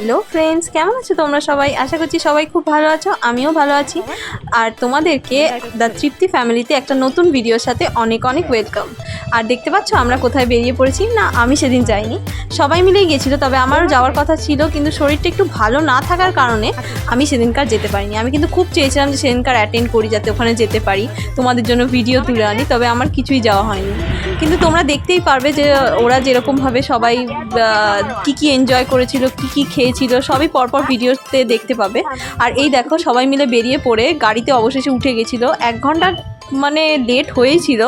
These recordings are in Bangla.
হ্যালো ফ্রেন্ডস কেমন আছো তোমরা সবাই? আশা করছি সবাই খুব ভালো আছো আমিও ভালো আছি। আর তোমাদেরকে দ্য তৃপ্তি ফ্যামিলিতে একটা নতুন ভিডিওর সাথে অনেক অনেক ওয়েলকাম আর দেখতে পাচ্ছ, আমরা কোথায় বেরিয়ে পড়েছি? না, আমি সেদিন যাইনি। সবাই মিলেই গেছিল, তবে আমারও যাওয়ার কথা ছিল, কিন্তু শরীরটা একটু ভালো না থাকার কারণে আমি সেদিনকার যেতে পারিনি। আমি কিন্তু খুব চেয়েছিলাম যে সেদিনকার অ্যাটেন্ড করি, যাতে ওখানে যেতে পারি। তোমাদের জন্য ভিডিও তুলে আনি, তবে আমার কিছুই যাওয়া হয়নি। কিন্তু তোমরা দেখতেই পারবে যে ওরা যেরকমভাবে সবাই কি কি এনজয় করেছিল, কি কি খেয়েছিল, সবই পরপর ভিডিওতে দেখতে পাবে। আর এই দেখো, সবাই মিলে বেরিয়ে পড়ে, গাড়িতে অবশেষে উঠে গেছিল। এক ঘণ্টার মানে লেট হয়েছিল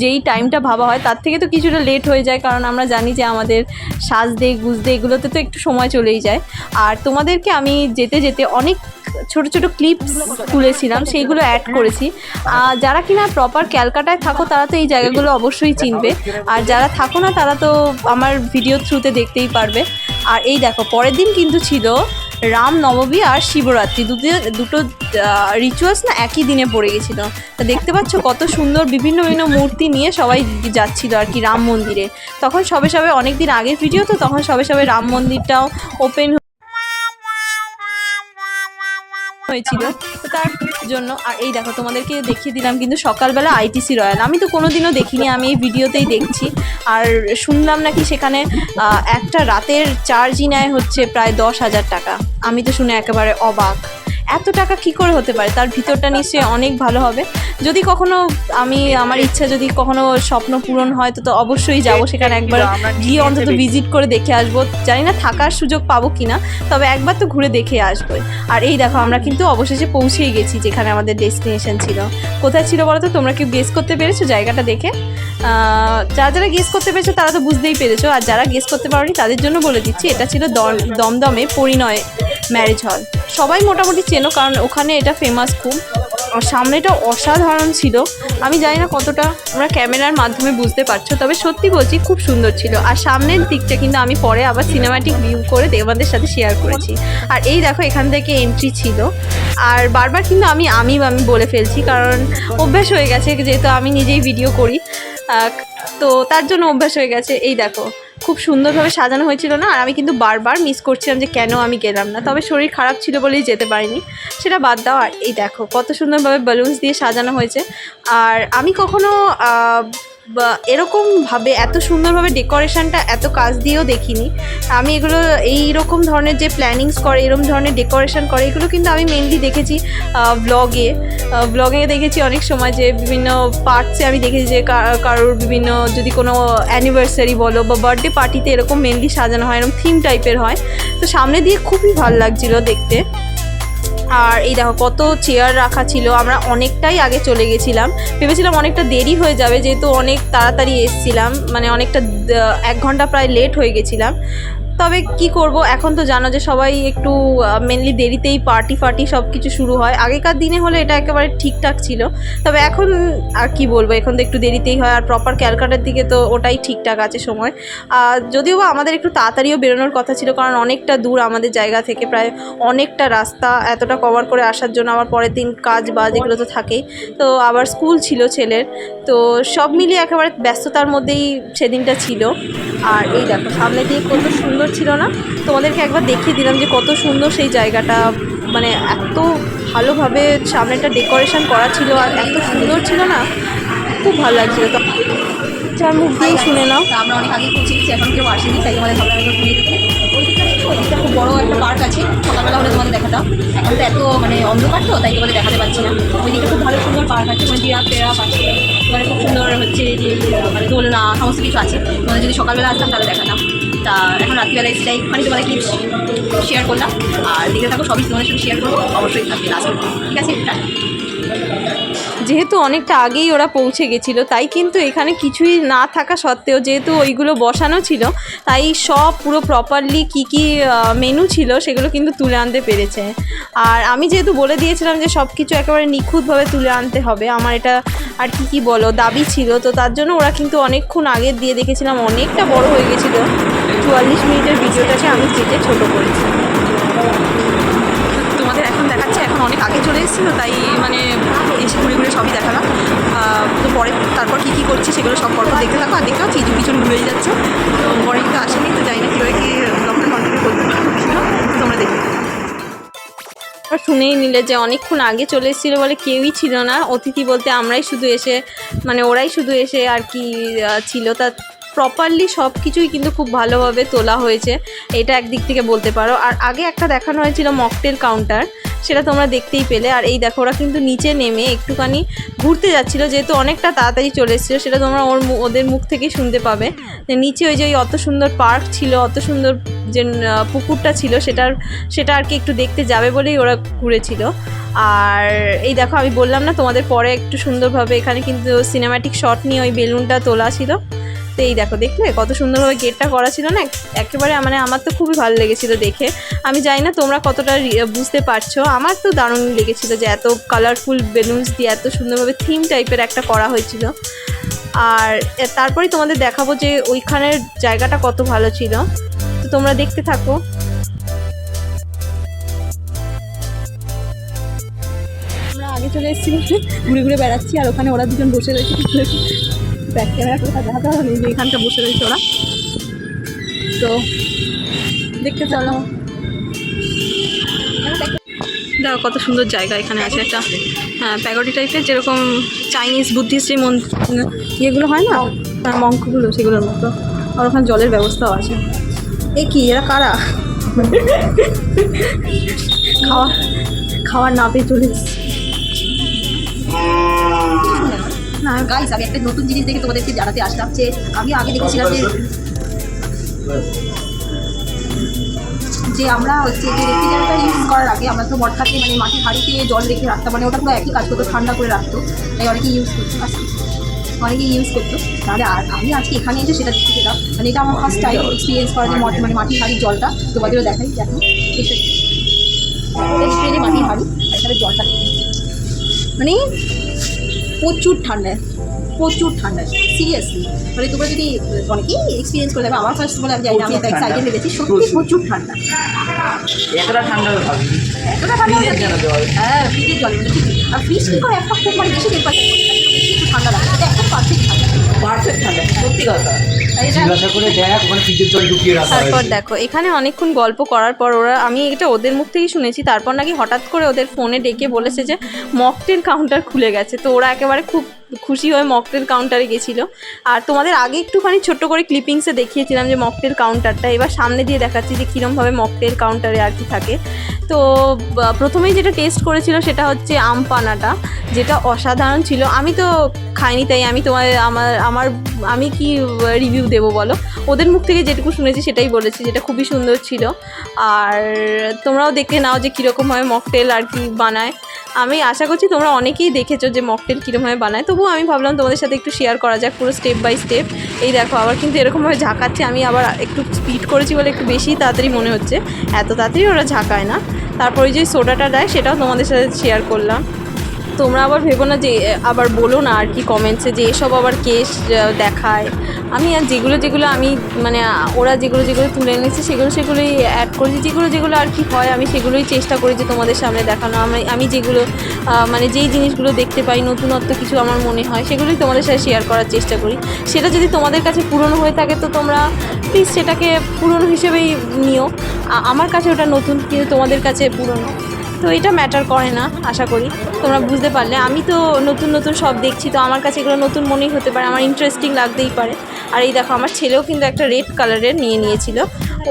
যেই টাইমটা ভাবা হয়, তার থেকে তো কিছুটা লেট হয়ে যায়, কারণ আমরা জানি যে আমাদের সাজদে গুজদে এগুলোতে তো একটু সময় চলেই যায়। আর তোমাদেরকে আমি যেতে যেতে অনেক ছোট ছোট ক্লিপস তুলেছিলাম, সেইগুলো অ্যাড করেছি। যারা কিনা প্রপার ক্যালকাটায় থাকো, তারা তো এই জায়গাগুলো অবশ্যই চিনবে। আর যারা থাকো না, তারা তো আমার ভিডিও থ্রুতে দেখতেই পারবে। আর এই দেখো, পরের দিন কিন্তু ছিল রাম নবমী আর শিবরাত্রি, দুটো দুটো রিচুয়ালস না একই দিনে পড়ে গেছিল। তা দেখতে পাচ্ছ কত সুন্দর বিভিন্ন বিভিন্ন মূর্তি নিয়ে সবাই যাচ্ছিল আর কি রাম মন্দিরে। তখন সবে সবে অনেক দিন আগের ভিডিও তো তখন সবে সবে রাম মন্দিরটাও ওপেন হয়েছিল। তো তার জন্য, আর এই দেখো, তোমাদেরকে দেখিয়ে দিলাম কিন্তু সকালবেলা আইটিসি রয়্যাল। আমি তো কোনোদিনও দেখিনি, আমি এই ভিডিওতেই দেখছি। আর শুনলাম নাকি সেখানে একটা রাতের চার্জই নেয় হচ্ছে প্রায় দশ হাজার টাকা। আমি তো শুনে একেবারে অবাক। এত টাকা কি করে হতে পারে? তার ভিতরটা নিশ্চয়ই অনেক ভালো হবে। যদি কখনো আমি আমার ইচ্ছা যদি কখনো স্বপ্ন পূরণ হয় তো তো অবশ্যই যাব সেখানে একবার গিয়ে অন্তত ভিজিট করে দেখে আসব। জানি না থাকার সুযোগ পাবো কিনা তবে একবার তো ঘুরে দেখে আসব। আর এই দেখো আমরা কিন্তু অবশেষে পৌঁছেই গেছি যেখানে আমাদের ডেস্টিনেশন ছিল। কোথায় ছিল বলো তো? তোমরা কেউ গেস করতে পেরেছ জায়গাটা দেখে? যারা যারা গেস করতে পেরেছ তারা তো বুঝতেই পেরেছ। আর যারা গেস করতে পারোনি তাদের জন্য বলে দিচ্ছি এটা ছিল দম- দমদমে পরিণয় ম্যারেজ হল সবাই মোটামুটি চেনো, কারণ ওখানে এটা ফেমাস খুব। সামনেটা অসাধারণ ছিল। আমি জানি না কতটা আমরা ক্যামেরার মাধ্যমে বুঝতে পারছ, তবে সত্যি বলছি খুব সুন্দর ছিল। আর সামনের দিকটা কিন্তু আমি পরে আবার সিনেমাটিক ভিউ করে দেবাদের সাথে শেয়ার করেছি। আর এই দেখো, এখান থেকে এন্ট্রি ছিল। আর বারবার কিন্তু আমি আমি আমি বলে ফেলছি, কারণ অভ্যাস হয়ে গেছে, যেহেতু আমি নিজেই ভিডিও করি। তো তার জন্য অভ্যাস হয়ে গেছে। এই দেখো খুব সুন্দরভাবে সাজানো হয়েছিল না? আর আমি কিন্তু বারবার মিস করছিলাম যে কেন আমি গেলাম না। তবে শরীর খারাপ ছিল বলেই যেতে পারিনি। সেটা বাদ দাও। আর এই দেখো, কত সুন্দরভাবে বেলুনস দিয়ে সাজানো হয়েছে। আর আমি কখনো এরকমভাবে এত সুন্দরভাবে ডেকোরেশনটা এত কাজ দিয়েও দেখিনি। আমি এগুলো এই রকম ধরনের যে প্ল্যানিংস করে, এরকম ধরনের ডেকোরেশন করে, এগুলো কিন্তু আমি মেনলি দেখেছি ব্লগে ব্লগে দেখেছি অনেক সময় যে বিভিন্ন পার্টসে আমি দেখেছি যে কারোর বিভিন্ন যদি কোনো অ্যানিভার্সারি বলো বা বার্থডে পার্টিতে এরকম মেনলি সাজানো হয়, এরকম থিম টাইপের হয়। তো সামনে দিয়ে খুবই ভালো লাগছিল দেখতে। আর এই দেখো কত চেয়ার রাখা ছিল, আমরা অনেকটাই আগে চলে গেছিলাম। ভেবেছিলাম অনেকটা দেরি হয়ে যাবে, যেহেতু অনেক তাড়াতাড়ি এসছিলাম মানে অনেকটা এক ঘণ্টা প্রায় লেট হয়ে গেছিলাম। তবে কি করব? এখন তো জানো যে সবাই একটু মেনলি দেরিতেই পার্টি ফার্টি সব কিছু শুরু হয়। আগেকার দিনে হলে এটা একেবারে ঠিকঠাক ছিল। তবে এখন আর কি বলব, এখন তো একটু দেরিতেই হয়। আর প্রপার ক্যালকাটার দিকে তো ওটাই ঠিকঠাক আছে সময়। আর যদিও বা আমাদের একটু তাড়াতাড়িও বেরোনোর কথা ছিল, কারণ অনেকটা দূর আমাদের জায়গা থেকে, প্রায় অনেকটা রাস্তা এতটা কভার করে আসার জন্য আবার পরের দিন কাজ বাজ এগুলো তো থাকেই। তো আবার স্কুল ছিল ছেলের। তো সব মিলিয়ে একেবারে ব্যস্ততার মধ্যেই সেদিনটা ছিল। আর এই দেখো, সামনে দিয়ে কত সুন্দর ছিল না। তোমাদেরকে একবার দেখিয়ে দিলাম যে কত সুন্দর সেই জায়গাটা। মানে এত ভালোভাবে সামনেটা ডেকোরেশন করা ছিল আর এত সুন্দর ছিল না, খুব ভালো লাগছিল। তো যার মুখ দিয়েই শুনে নাও। আমরা অনেক আগে পৌঁছে গেছি এখন কেউ আসেনি, তাই আমাদের ভাবলাম একবার ঘুরিয়ে দিতে ওই দিকটা দেখো ওইদিকটা খুব বড় একটা পার্ক আছে। সকালবেলা হলে তোমাদের দেখাতাম এখন তো এত মানে অন্ধকার তো, তাই তোমাদের দেখাতে পারছি না। ওই দিকটা খুব ভালো সুন্দর পার্ক আছে মানে জিরাফ টেরাফ আছে। মানে খুব সুন্দর হচ্ছে যে মানে দোলনা, সমস্ত কিছু আছে। তোমাদের যদি সকালবেলা আসতাম তাহলে দেখাতাম তা এখন রাত্রিবেলা এসে একটুখানি তোমাদের শেয়ার করলাম। আর দেখে থাকো, সবই তোমাদের সাথে শেয়ার করব। অবশ্যই থাকবে লাস্ট ঠিক আছে যেহেতু অনেকটা আগেই ওরা পৌঁছে গেছিল, তাই কিন্তু এখানে কিছুই না থাকা সত্ত্বেও যেহেতু ওইগুলো বসানো ছিল, তাই সব পুরো প্রপারলি কি কি মেনু ছিল সেগুলো কিন্তু তুলে আনতে পেরেছে। আর আমি যেহেতু বলে দিয়েছিলাম যে সব কিছু একেবারে নিখুঁতভাবে তুলে আনতে হবে, আমার এটা আর কি কি বলো, দাবি ছিল, তো তার জন্য ওরা কিন্তু অনেকক্ষণ আগে দিয়ে দেখেছিলাম, অনেকটা বড় হয়ে গেছিল। চুয়াল্লিশ মিনিটের ভিডিওটাকে আমি কেটে ছোটো করেছি। আগে চলে এসেছিল, তাই মানে এসে ঘুরে ঘুরে সবই দেখালাম। তো পরে তারপর কী কী করছি সেগুলো সব পরপর দেখতে থাকো। আর দেখতে পাচ্ছি পিছন ঘুরে যাচ্ছে। তো পরে তো আসেনি, তো জানি না, কীভাবে কি ব্লগটা কন্টিনিউ করতে তোমরা আর শুনেই নিলে যে অনেকক্ষণ আগে চলে এসেছিল বলে কেউই ছিল না। অতিথি বলতে আমরাই শুধু এসে মানে ওরাই শুধু এসে আর কি ছিল। তা প্রপারলি সব কিছুই কিন্তু খুব ভালোভাবে তোলা হয়েছে। এটা একদিক থেকে বলতে পারো। আর আগে একটা দেখানো হয়েছিল মকটেল কাউন্টার সেটা তোমরা দেখতেই পেলে। আর এই দেখো, ওরা কিন্তু নিচে নেমে একটুখানি ঘুরতে যাচ্ছিল, যেহেতু অনেকটা তাড়াতাড়ি চলে এসেছিল, সেটা তোমরা ওর ওদের মুখ থেকেই শুনতে পাবে। যে নিচে ওই যে ওই অত সুন্দর পার্ক ছিল, অত সুন্দর যে পুকুরটা ছিল, সেটার, সেটা আর কি একটু দেখতে যাবে বলেই ওরা ঘুরেছিল। আর এই দেখো, আমি বললাম না, তোমাদের পরে একটু সুন্দরভাবে এখানে কিন্তু সিনেম্যাটিক শট নিয়ে ওই বেলুনটা তোলা ছিল। তো এই দেখো, দেখলে? কত সুন্দরভাবে গেটটা করা ছিল না? একেবারে মানে আমার তো খুবই ভালো লেগেছিল দেখে। আমি জানি না তোমরা কতটা বুঝতে পারছ। আমার তো দারুণ লেগেছিল যে এত কালারফুল বেলুনস দিয়ে এত সুন্দরভাবে থিম টাইপের একটা করা হয়েছিল। আর তারপরেই তোমাদের দেখাবো যে ওইখানের জায়গাটা কত ভালো ছিল। তো তোমরা দেখতে থাকো। আমরা আগে চলে এসেছি ঘুরে ঘুরে বেড়াচ্ছি, আর ওখানে ওরা দুজন বসে রয়েছে। ব্যাক ক্যামেরা দেখাতে হবে যে এখানটা বসে রয়েছে ওরা। তো দেখতে চলো। দেখো কত সুন্দর জায়গা এখানে আছে একটা হ্যাঁ প্যাগডি টাইপের যেরকম চাইনিজ বুদ্ধিস্ট যে মন ইয়েগুলো হয় না? হ্যাঁ, মঙ্কগুলো সেগুলোর মতো। আর ওখানে জলের ব্যবস্থাও আছে। এ কি এরা কারা? খাওয়া খাওয়ার না পেয়ে চলে। না গাইস আমি একটা নতুন জিনিস দেখে তোমাদেরকে জানাতে আসলাম যে আমি আগে দেখেছিলাম যে যে আমরা হচ্ছে যে রেফ্রিজারেটর ইউজ করার আগে আমরা তো বটখাতে মানে মাটির হাঁড়িতে জল রেখে রাখতাম মানে ওটা পুরো একই কাজ করতো, ঠান্ডা করে রাখতো, তাই অনেকে ইউজ করতো অনেকে ইউজ করতো। তাহলে আর আমি আজকে এখানে এসে সেটা দেখতে পেলাম। মানে এটা আমার ফার্স্ট টাইম এক্সপিরিয়েন্স করা যে মট- মানে মাটির হাঁড়ির জলটা তোমাদেরও দেখাই দেখো এসে ট্রেনে মাটির হাঁড়ি আর জলটা মানে প্রচুর ঠান্ডা প্রচুর ঠান্ডা সিরিয়াসলি মানে তোমরা যদি অনেকেই এক্সপিরিয়েন্স করে দেবে আমার ফার্স্ট বলে আমি জানি না আমি একটা সাইকেল লেগেছি সত্যি প্রচুর। ঠান্ডা। এতটা ঠান্ডা এতটা ঠান্ডা জল। হ্যাঁ ফ্রিজের জল মানে ঠিক আর ফ্রিজ কি করে একটা খুব মানে বেশি টেম্পারেচার বেশি একটু ঠান্ডা লাগে এটা একদম পারফেক্ট ঠান্ডা। পারফেক্ট ঠান্ডা সত্যি কথা। তারপর দেখো এখানে অনেকক্ষণ গল্প করার পর ওরা আমি এটা ওদের মুখ থেকেই শুনেছি তারপর নাকি হঠাৎ করে ওদের ফোনে ডেকে বলেছে যে মকটেল কাউন্টার খুলে গেছে। তো ওরা একেবারে খুব খুশি হয়ে মকটেল কাউন্টারে গেছিল। আর তোমাদের আগে একটুখানি ছোট্ট করে ক্লিপিংসে দেখিয়েছিলাম যে মকটেল কাউন্টারটা এবার সামনে দিয়ে দেখাচ্ছি যে কীরমভাবে মকটেল কাউন্টারে আর কি থাকে। তো প্রথমেই যেটা টেস্ট করেছিল সেটা হচ্ছে আম পানাটা, যেটা অসাধারণ ছিল। আমি তো খাইনি তাই আমি তোমার আমার আমার, আমি কি রিভিউ দেবো বলো? ওদের মুখ থেকে যেটুকু শুনেছি সেটাই বলেছি যেটা খুবই সুন্দর ছিল। আর তোমরাও দেখে নাও যে কীরকমভাবে মকটেল আর কি বানায়। আমি আশা করছি তোমরা অনেকেই দেখেছ যে মকটেল কীরকমভাবে বানায়। তবুও আমি ভাবলাম তোমাদের সাথে একটু শেয়ার করা যাক পুরো স্টেপ বাই স্টেপ এই দেখো, আবার কিন্তু এরকমভাবে ঝাঁকাচ্ছে, আমি আবার একটু স্পিড করেছি বলে একটু বেশি তাড়াতাড়ি মনে হচ্ছে। এত তাড়াতাড়ি ওরা ঝাঁকায় না। তারপরে যে সোডাটা দেয়, সেটাও তোমাদের সাথে শেয়ার করলাম। তোমরা আবার ভেবো না যে আবার বলো না আর কি কমেন্টসে যে এসব আবার কেস দেখায়। আমি আর যেগুলো যেগুলো আমি মানে ওরা যেগুলো যেগুলো তুলে এনেছে, সেগুলো সেগুলোই অ্যাড করেছি। যেগুলো যেগুলো আর কি হয়, আমি সেগুলোই চেষ্টা করি যে তোমাদের সামনে দেখানো। আমি আমি যেগুলো মানে যেই জিনিসগুলো দেখতে পাই, নতুনত্ব কিছু আমার মনে হয়, সেগুলোই তোমাদের সাথে শেয়ার করার চেষ্টা করি। সেটা যদি তোমাদের কাছে পুরনো হয়ে থাকে, তো তোমরা প্লিজ সেটাকে পুরনো হিসেবেই নিও। আমার কাছে ওটা নতুন, কিন্তু তোমাদের কাছে পুরনো। তো এটা ম্যাটার করে না, আশা করি। তোমরা বুঝতে পারলে। আমি তো নতুন নতুন সব দেখছি, তো আমার কাছে এগুলো নতুন মনেই হতে পারে। আমার ইন্টারেস্টিং লাগতেই পারে। আর এই দেখো, আমার ছেলেও কিন্তু একটা রেড কালারের নিয়ে নিয়েছিল।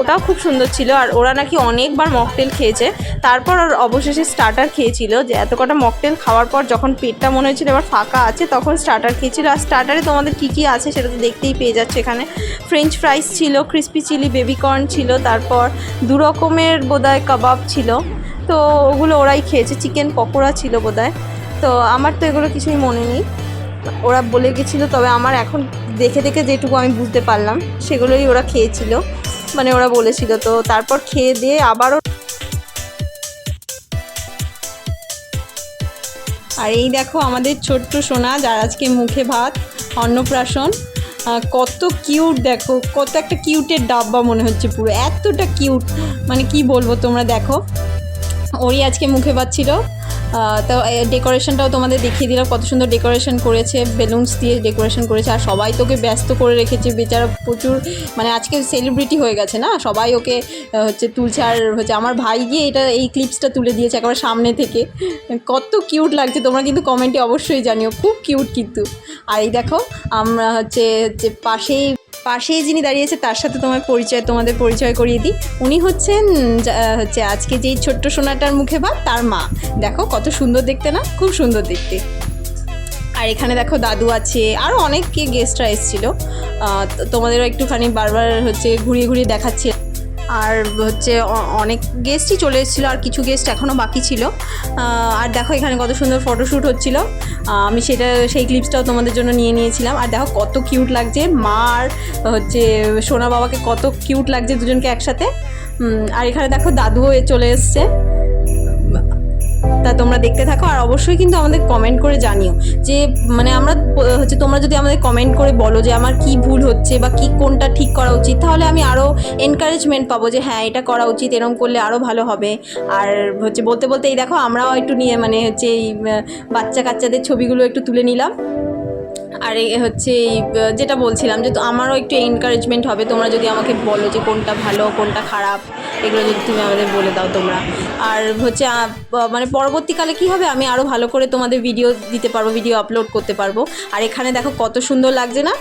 ওটাও খুব সুন্দর ছিল। আর ওরা নাকি অনেকবার মকটেল খেয়েছে। তারপর আর অবশেষে স্টার্টার খেয়েছিল যে এত কটা মকটেল খাওয়ার পর যখন পেটটা মনে হয়েছিল এবার ফাঁকা আছে, তখন স্টার্টার খেয়েছিল। আর স্টার্টারে তোমাদের কী কী আছে সেটা তো দেখতেই পেয়ে যাচ্ছে এখানে। ফ্রেঞ্চ ফ্রাইস ছিল ক্রিস্পি চিলি বেবিকর্ন ছিল, তারপর দু রকমের বোধহয় কাবাব ছিল। তো ওগুলো ওরাই খেয়েছে। চিকেন পকোড়া ছিল বোধহয়। তো আমার তো এগুলো কিছুই মনে নেই। ওরা বলে গেছিল, তবে আমার এখন দেখে দেখে যেটুকু আমি বুঝতে পারলাম, সেগুলোই ওরা খেয়েছিল। মানে ওরা বলেছিল তো, তারপর খেয়ে দিয়ে আবারও আর এই দেখো আমাদের ছোট্ট সোনা, যার আজকে মুখে ভাত, অন্নপ্রাশন। কত কিউট দেখো, কত একটা কিউটের ডাব্বা মনে হচ্ছে পুরো, এতটা কিউট মানে কি বলব তোমরা দেখো। ওরই আজকে মুখে ভাত ছিল। তো ডেকোরেশনটাও তোমাদের দেখিয়ে দিলাম, কত সুন্দর ডেকোরেশন করেছে, বেলুনস দিয়ে ডেকোরেশন করেছে, আর সবাই তোকে ব্যস্ত করে রেখেছে, বেচারা প্রচুর মানে আজকে সেলিব্রিটি হয়ে গেছে না? সবাই ওকে হচ্ছে তুলছে, আর হচ্ছে আমার ভাই গিয়ে এটা, এই ক্লিপসটা তুলে দিয়েছে একেবারে সামনে থেকে। কত কিউট লাগছে, তোমরা কিন্তু কমেন্টে অবশ্যই জানিও, খুব কিউট কিন্তু। আর এই দেখো, আমরা হচ্ছে হচ্ছে পাশেই পাশেই যিনি দাঁড়িয়েছে তার সাথে তোমার পরিচয়, তোমাদের পরিচয় করিয়ে দিই। উনি হচ্ছেন হচ্ছে আজকে যেই ছোট্ট সোনাটার মুখে ভাত, তার মা। দেখো, কত সুন্দর দেখতে না? খুব সুন্দর দেখতে। আর এখানে দেখো, দাদু আছে আরও অনেক গেস্টরা এসেছিল। তোমাদেরও একটুখানি বারবার হচ্ছে ঘুরিয়ে ঘুরিয়ে দেখাচ্ছে। আর হচ্ছে অনেক গেস্টই চলে এসেছিল আর কিছু গেস্ট এখনও বাকি ছিল। আর দেখো এখানে কত সুন্দর ফটোশ্যুট হচ্ছিল। আমি সেটা, সেই ক্লিপসটাও তোমাদের জন্য নিয়ে নিয়েছিলাম। আর দেখো কত কিউট লাগছে। মা আর হচ্ছে সোনা বাবাকে কত কিউট লাগছে দুজনকে একসাথে। আর এখানে দেখো দাদুও চলে এসছে। তা তোমরা দেখতে থাকো আর অবশ্যই কিন্তু আমাদের কমেন্ট করে জানিও যে মানে আমরা, হচ্ছে তোমরা যদি আমাদের কমেন্ট করে বলো যে আমার কি ভুল হচ্ছে বা কি কোনটা ঠিক করা উচিত, তাহলে আমি আরও এনকারেজমেন্ট পাবো যে হ্যাঁ এটা করা উচিত এরম করলে আরও ভালো হবে। আর হচ্ছে বলতে বলতে এই দেখো আমরাও একটু নিয়ে মানে হচ্ছে এই বাচ্চা কাচ্চাদের ছবিগুলো একটু তুলে নিলাম। আর হচ্ছে যেটা বলছিলাম যে আমারও একটু এনকারেজমেন্ট হবে, তোমরা যদি আমাকে বলো যে কোনটা ভালো, কোনটা খারাপ, এগুলো যদি তুমি আমাদের বলে দাও তোমরা। আর হচ্ছে মানে পরবর্তীকালে কি হবে, আমি আরও ভালো করে তোমাদের ভিডিও দিতে পারব ভিডিও আপলোড করতে পারব। আর এখানে দেখো কত সুন্দর লাগছে না?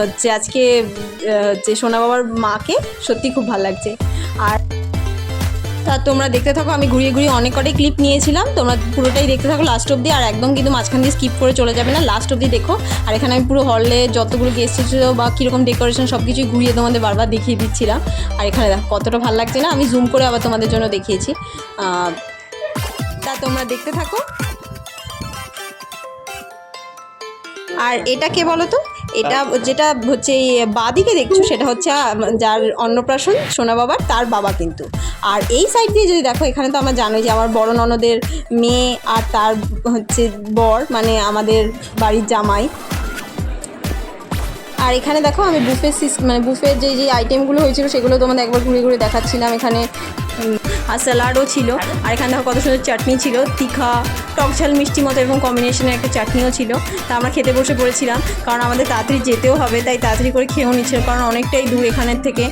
হচ্ছে আজকে হচ্ছে সোনা বাবার মাকে সত্যি খুব ভালো লাগছে। আর তা তোমরা দেখতে থাকো, আমি ঘুরিয়ে ঘুরিয়ে অনেক কটাই ক্লিপ নিয়েছিলাম। তোমরা পুরোটাই দেখতে থাকো লাস্ট অবধি, আর একদম কিন্তু মাঝখান দিয়ে স্কিপ করে চলে যাবে না লাস্ট অবধি দেখো। আর এখানে আমি পুরো হলে যতগুলো গেস্ট ছিল বা কীরকম ডেকোরেশন সব কিছুই ঘুরিয়ে তোমাদের বারবার দেখিয়ে দিচ্ছিলাম। আর এখানে দেখো, কতটা ভালো লাগছে না? আমি জুম করে আবার তোমাদের জন্য দেখিয়েছি। তা তোমরা দেখতে থাকো। আর এটা কে বলো তো? এটা যেটা হচ্ছে বাদিকে দেখছ, সেটা হচ্ছে যার অন্নপ্রাশন সোনা বাবার, তার বাবা কিন্তু। আর এই সাইড দিয়ে যদি দেখো, এখানে তো আমার জানোই যে আমার বড় ননদের মেয়ে আর তার হচ্ছে বর মানে আমাদের বাড়ির জামাই। আর এখানে দেখো, আমি বুফে মানে বুফের যে যে আইটেমগুলো হয়েছিল, সেগুলো তোমাদের একবার ঘুরে ঘুরে দেখাচ্ছিলাম। এখানে আর স্যালাডও ছিল। আর এখানে দেখো কত সুন্দর চাটনি ছিল। তিখা, টক ঝাল মিষ্টি মতো এরকম কম্বিনেশনের একটা চাটনিও ছিল। তা আমরা খেতে বসে পড়েছিলাম, কারণ আমাদের তাড়াতাড়ি যেতেও হবে, তাই তাড়াতাড়ি করে খেয়েও নিচ্ছিল কারণ অনেকটাই দূর এখানের থেকে।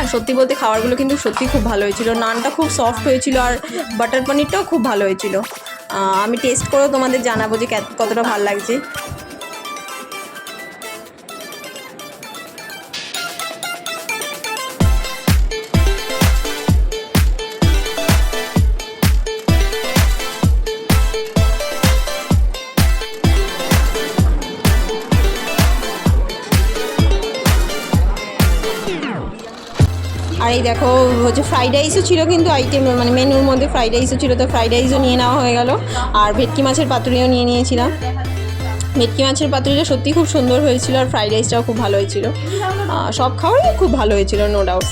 আর সত্যি বলতে খাবারগুলো কিন্তু সত্যি খুব ভালো হয়েছিল। নানটা খুব সফট হয়েছিল আর বাটার পনিরটাও খুব ভালো হয়েছিল। আমি টেস্ট করেও তোমাদের জানাব যে কতটা ভালো লাগছে। এই দেখো, হচ্ছে ফ্রাইড রাইসও ছিল কিন্তু আইটেম মানে মেনুর মধ্যে ফ্রাইড রাইসও ছিল, তো ফ্রাইড রাইসও নিয়ে নেওয়া হয়ে গেল। আর ভেটকি মাছের পাতুরিও নিয়ে নিয়েছিলাম। ভেটকি মাছের পাতুরিটা সত্যিই খুব সুন্দর হয়েছিল, আর ফ্রাইড রাইসটাও খুব ভালো হয়েছিল। সব খাবারই খুব ভালো হয়েছিল নো ডাউট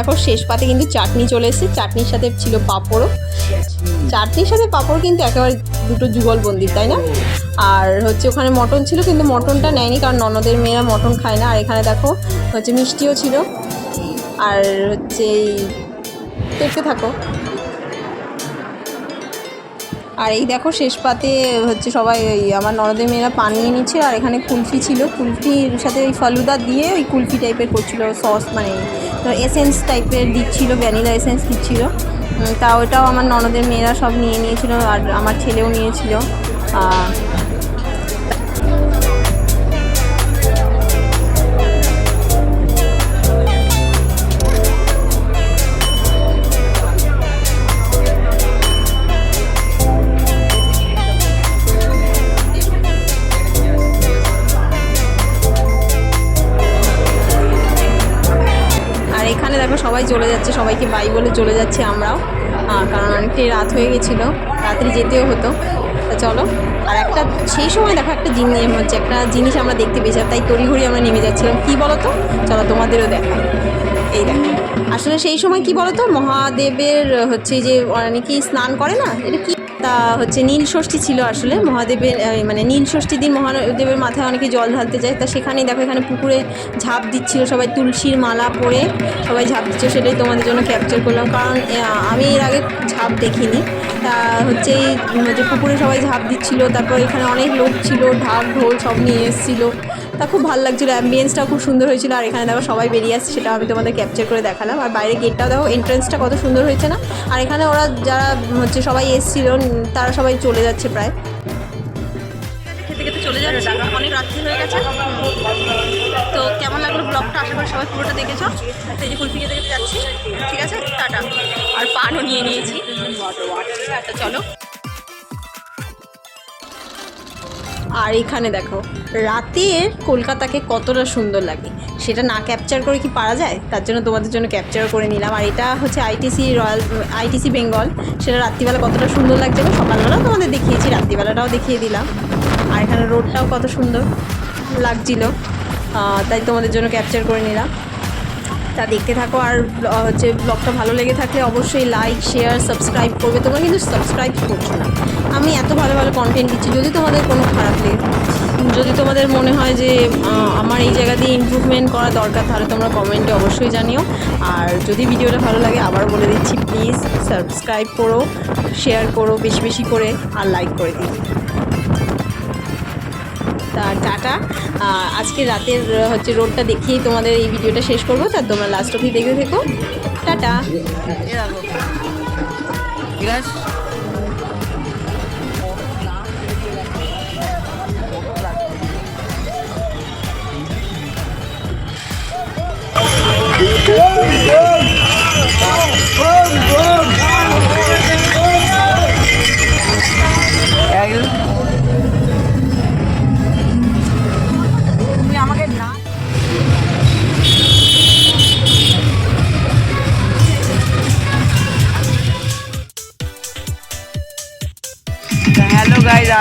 দেখো, শেষ পাতে কিন্তু চাটনি চলে এসেছে। চাটনির সাথে ছিল পাঁপড়ও। চাটনির সাথে পাঁপড় কিন্তু একেবারে দুটো যুগল বন্দির তাই না? আর হচ্ছে ওখানে মটন ছিল, কিন্তু মটনটা নেয়নি, কারণ ননদের মেয়েরা মটন খায় না। আর এখানে দেখো, হচ্ছে মিষ্টিও ছিল। আর হচ্ছে দেখতে থাকো। আর এই দেখো শেষ পাতে হচ্ছে সবাই ওই আমার ননদের মেয়েরা পান নিয়ে নিচ্ছে, আর এখানে কুলফি ছিল। কুলফির সাথে ওই ফালুদা দিয়ে ওই কুলফি টাইপের করছিল সস মানে এসেন্স টাইপের দিচ্ছিল ভ্যানিলা এসেন্স দিচ্ছিল। তা ওটাও আমার ননদের মেয়েরা সব নিয়ে নিয়েছিল, আর আমার ছেলেও নিয়েছিল। সবাইকে বাই বলে চলে যাচ্ছি আমরাও। কারণ অনেকটাই রাত হয়ে গেছিল, রাত্রি যেতেও হতো। তা চলো, আর একটা সেই সময় দেখো একটা জিনিস হচ্ছে, একটা জিনিস আমরা দেখতে পেয়েছি তাই তড়িঘড়ি আমরা নেমে যাচ্ছিলাম। কী বলো তো চলো তোমাদেরও দেখা এই দেখো। আসলে সেই সময় কি বলতো? মহাদেবের হচ্ছে যে অনেকেই স্নান করে না? এটা কি তা হচ্ছে নীল ষষ্ঠী ছিল আসলে, মহাদেবের মানে নীল ষষ্ঠী দিন মহাদেবের মাথায় অনেকে জল ঢালতে যায়। তা সেখানেই দেখো এখানে পুকুরে ঝাঁপ দিচ্ছিল সবাই, তুলসীর মালা পরে সবাই ঝাঁপ দিচ্ছিল, সেটাই তোমাদের জন্য ক্যাপচার করলাম। কারণ আমি এর আগে ঝাঁপ দেখিনি। তা হচ্ছে এই পুকুরে সবাই ঝাঁপ দিচ্ছিল, তারপর এখানে অনেক লোক ছিল, ঢাক, ঢোল সব নিয়ে এসেছিল। তা খুব ভালো লাগছিল অ্যাম্বিয়েন্সটাও খুব সুন্দর হয়েছিল, আর এখানে দেখো সবাই বেরিয়ে আসছে, সেটা আমি তোমাদের ক্যাপচার করে দেখালাম। আর বাইরে গেটটাও দেখো এন্ট্রেন্সটা কত সুন্দর হয়েছে না? আর এখানে ওরা যারা হচ্ছে সবাই এসেছিল, তারা সবাই চলে যাচ্ছে প্রায়। চলে যাচ্ছে, অনেক রাত্রি হয়ে গেছে। তো কেমন লাগল ব্লগটা আশা করি সবাই পুরোটা দেখেছ। এই যে কুলফি খেতে যাচ্ছি। ঠিক আছে? টাটা। আর পানও নিয়ে নিয়েছি। চলো। আর এখানে দেখো, রাতের কলকাতাকে কতটা সুন্দর লাগে। সেটা না ক্যাপচার করে কি পারা যায়? তার জন্য তোমাদের জন্য ক্যাপচার করে নিলাম। আর এটা হচ্ছে আইটিসি রয়্যাল আইটিসি বেঙ্গল সেটা রাত্রিবেলা কতটা সুন্দর লাগছে সকালবেলাও তোমাদের দেখিয়েছি, রাত্রিবেলাটাও দেখিয়ে দিলাম। আর এখানে রোডটাও কত সুন্দর লাগছিল। তাই তোমাদের জন্য ক্যাপচার করে নিলাম। তা দেখতে থাকো। আর হচ্ছে ব্লগটা ভালো লেগে থাকলে অবশ্যই লাইক শেয়ার সাবস্ক্রাইব করবে। তোমরা কিন্তু সাবস্ক্রাইব করছ না। আমি এত ভালো ভালো কন্টেন্ট দিচ্ছি। যদি তোমাদের কোনো খারাপ লেগে যদি তোমাদের মনে হয় যে আমার এই জায়গা দিয়ে ইমপ্রুভমেন্ট করা দরকার, তাহলে তোমরা কমেন্টে অবশ্যই জানিও। আর যদি ভিডিওটা ভালো লাগে আবার বলে দিচ্ছি প্লিজ সাবস্ক্রাইব করো শেয়ার করো বেশি বেশি করে, আর লাইক করে দিও। টাটা। আজকে রাতের হচ্ছে রোডটা দেখিয়েই তোমাদের এই ভিডিওটা শেষ করব। তার তোমরা লাস্ট অবধি দেখে থেকো। টাটা।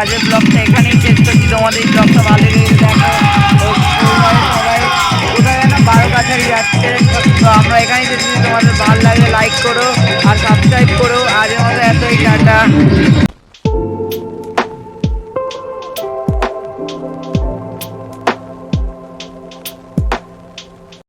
আজের ব্লগটা এখানেই শেষ করছি। তোমাদের ব্লগটা ভালো লেগে দেখো সবাই কোথায় যেন বারো কাছারি যাচ্ছে তো আমরা এখানেই শেষ তোমাদের ভালো লাগলে লাইক করো আর সাবস্ক্রাইব করো। আজের মতো এতই, টাটা।